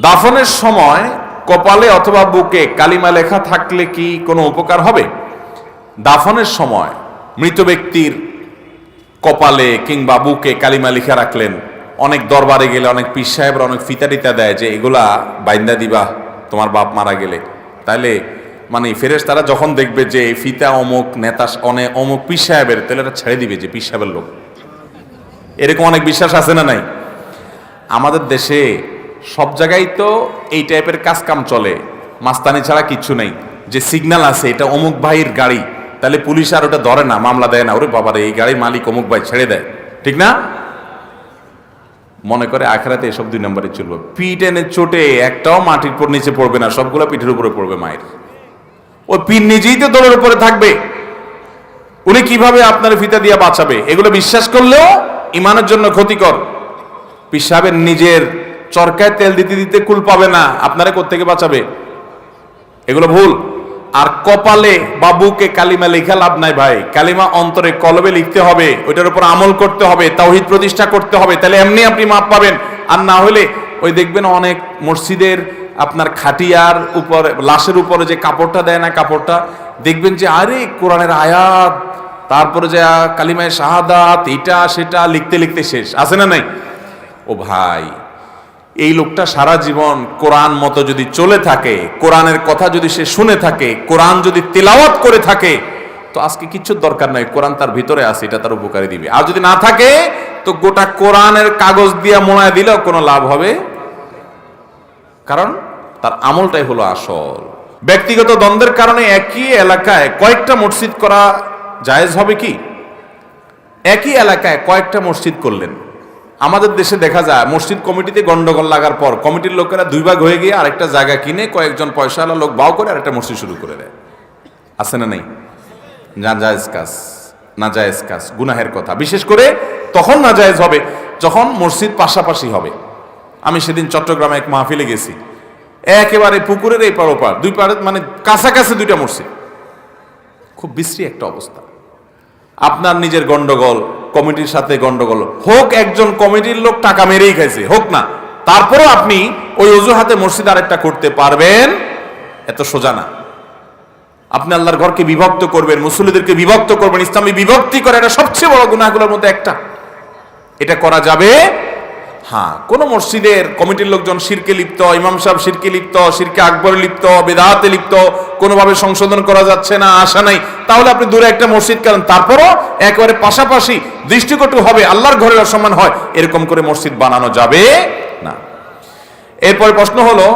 দাফনের সময় কপালে অথবা বুকে কালিমা লেখা থাকলে কি কোনো উপকার হবে? দাফনের সময় মৃত ব্যক্তির কপালে কিংবা বুকে কালিমা লিখে রাখলেন। অনেক দরবারে গেলে, অনেক পীর সাহেবরা অনেক ফিতা টিতা দেয় যে এগুলা বাইন্দা দিবা, তোমার বাপ মারা গেলে। তাইলে মানে ফেরেস তারা যখন দেখবে যে ফিতা অমুক, নেতা অনেক অমুক পীর সাহেবের তাহলে এটা ছেড়ে দিবে যে পীর সাহেবের লোক। এরকম অনেক বিশ্বাস আছে না নাই? আমাদের দেশে সব জায়গায় তো এই টাইপের কাজ কাম চলে। মাস্তানি ছাড়া কিচ্ছু নেই। যে সিগন্যাল আছে, এটা অমুক ভাইয়ের গাড়ি। তাহলে পুলিশ আর ওটা ধরে না, মামলা দেয় না। ওরে বাবারে এই গাড়ির মালিক অমুক ভাই ছেড়ে দেয়। ঠিক না? মনে করে আখেরাতে এসব দুই নম্বরে চলবে। পিঠ এনে চোটে একটাও মাটির উপর নিচে পড়বে না, সবগুলো পিঠের উপরে পড়বে মায়ের। ওই পিঠ নিজেই তো দলের উপরে থাকবে। উনি কীভাবে আপনার ফিতা দিয়ে বাঁচাবে? এগুলো বিশ্বাস করলেও ইমানের জন্য ক্ষতিকর। পিসাবের নিজের চরকায় তেল দিতে দিতে কুল পাবে না, আপনারা কোত্থেকে বাঁচাবে? এগুলো ভুল। আর কপালে, বাবুকে কালিমা লেখা লাভ নাই ভাই। কালিমা অন্তরে কলবে লিখতে হবে, ওইটার উপর আমল করতে হবে, তাওহিদ প্রতিষ্ঠা করতে হবে। তাহলে এমনি আপনি মাপ পাবেন। আর না হলে, ওই দেখবেন অনেক মসজিদের আপনার খাটিয়ার উপর, লাশের উপরে যে কাপড়টা দেয় না কাপড়টা, দেখবেন যে, আরে, কোরআনের আয়াত, তারপরে যে, কালিমায় শাহাদাত, এটা, সেটা, লিখতে লিখতে শেষ। আছে না নাই? ও ভাই এই লোকটা সারা জীবন কোরআন মতো যদি চলে থাকে, কোরআনের কথা যদি সে শুনে থাকে, কোরআন যদি তেলাওয়াত করে থাকে, তো আজকে কিচ্ছু দরকার নাই, কোরআন তার ভিতরে আছে, এটা তার উপকারী দিবে। আর যদি না থাকে, তো গোটা কোরআনের কাগজ দিয়ে মোনায় দিলেও কোনো লাভ হবে? কারণ তার আমলটাই হলো আসল। ব্যক্তিগত দ্বন্দ্বের কারণে একই এলাকায় কয়েকটা মসজিদ করা জায়েজ হবে কি? একই এলাকায় কয়েকটা মসজিদ করলেন। আমাদের দেশে দেখা যায়, মসজিদ কমিটিতে গন্ডগোল লাগার পর কমিটির লোকেরা দুই ভাগ হয়ে গিয়ে আরেকটা জায়গা কিনে কয়েকজন পয়সাওয়ালা লোক বাও করে আরেকটা মসজিদ শুরু করে দেয়। আছে না নেই? না জায়েজ কাজ না জায়েজ কাজ, গুনাহের কথা। বিশেষ করে তখন না জায়েজ হবে, যখন মসজিদ পাশাপাশি হবে। আমি সেদিন চট্টগ্রামে এক মাহফিলে গেছি। একেবারে পুকুরের এই পার ওপার, দুই পারে মানে কাছাকাছি দুইটা মসজিদ। খুব বিশ্রী একটা অবস্থা। আপনার নিজের গন্ডগোল কমিটির সাথে গন্ডগোল। হোক একজন কমিটির লোক টাকা মেরেই খাইছে, হোক না। তারপরেও আপনি ওই অজুহাতে মসজিদ আরেকটা করতে পারবেন, এত সোজা না। আপনি আল্লাহর ঘরকে বিভক্ত করবেন মুসলিদেরকে বিভক্ত করবেন, ইসলামী বিভক্তি করে, এটা সবচেয়ে বড় গুনাহগুলোর মধ্যে একটা। এটা করা যাবে? হ্যাঁ কোন মসজিদের কমিটির লোকজন শিরকে লিপ্ত, ইমাম সাহেব শিরকে লিপ্ত, শিরকে আকবরে লিপ্ত বেদাহাতে লিপ্ত, কোনোভাবে সংশোধন করা যাচ্ছে না, আশা নাই। তাহলে আপনি দূরে একটা মসজিদ করেন, তারপরও একেবারে পাশাপাশি দৃষ্টিকটু হবে, আল্লাহর ঘরের অসম্মান হয়, এরকম করে মসজিদ বানানো যাবে না। এরপরে প্রশ্ন হলো